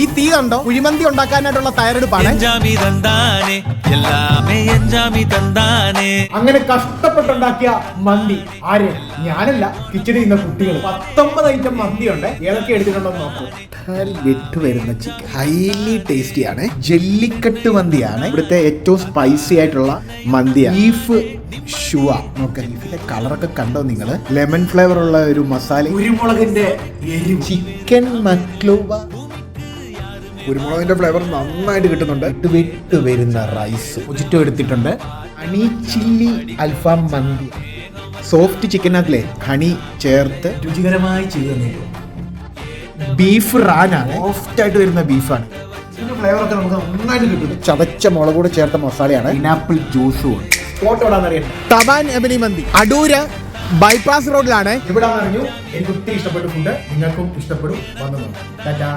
ഈ തീ കണ്ടോ? കുഴിമന്തി ഉണ്ടാക്കാനായിട്ടുള്ള തയ്യാറെടുപ്പാണ്. അങ്ങനെ കഷ്ടപ്പെട്ടുണ്ടാക്കിയ മന്തി ആര്? ഞാനല്ല കിച്ചടി ഇന്ന കുട്ടികൾ. പത്തൊമ്പത് ഐറ്റം മന്തി ഉണ്ട് ഏതൊക്കെ എടുത്തിട്ടുണ്ടെന്ന് നോക്കൂ. വിട്ട് വരുന്ന ചിക്കൻ ഹൈലി ടേസ്റ്റി ആണ്. ജെല്ലിക്കട്ട് മന്തിയാണ്. ഇവിടുത്തെ ഏറ്റവും സ്പൈസി ആയിട്ടുള്ള മന്തിയാണ്. ബീഫ് ഷുവ നോക്കാം ബീഫിന്റെ കളറൊക്കെ കണ്ടോ നിങ്ങൾ ലെമൺ ഫ്ലേവർ ഉള്ള ഒരു മസാല. കുരുമുളകിന്റെ ചിക്കൻ മക്ലൂബ. കുരുമുളകിന്റെ ഫ്ലേവർ നന്നായിട്ട് കിട്ടുന്നുണ്ട്. വിട്ട് വിട്ട് വരുന്ന റൈസ് ഉച്ചിട്ടും എടുത്തിട്ടുണ്ട്. ഹണി ചില്ലി അൽഫാം മന്തി. സോഫ്റ്റ് ചിക്കനകത്തിലെ ഹണി ചേർത്ത് രുചികരമായി ചെയ്തു ബീഫ് റാനാണ് സോഫ്റ്റ് ആയിട്ട് വരുന്ന ബീഫാണ് ഇതിന്റെ ഫ്ലേവർ നമുക്ക് നന്നായിട്ട് കിട്ടും. ചതച്ച മുളക് കൂടെ ചേർത്ത മസാലയാണ്. പൈനാപ്പിൾ ജ്യൂസും തബാൻ എബനി മന്തി. അടൂര് ബൈപ്പാസ് റോഡിലാണ് ഇവിടെ അറിഞ്ഞു? എനിക്ക് ഒത്തിരി ഇഷ്ടപ്പെട്ട ഫുഡ് നിങ്ങൾക്കും ഇഷ്ടപ്പെടും. വന്നു ടാറ്റാ.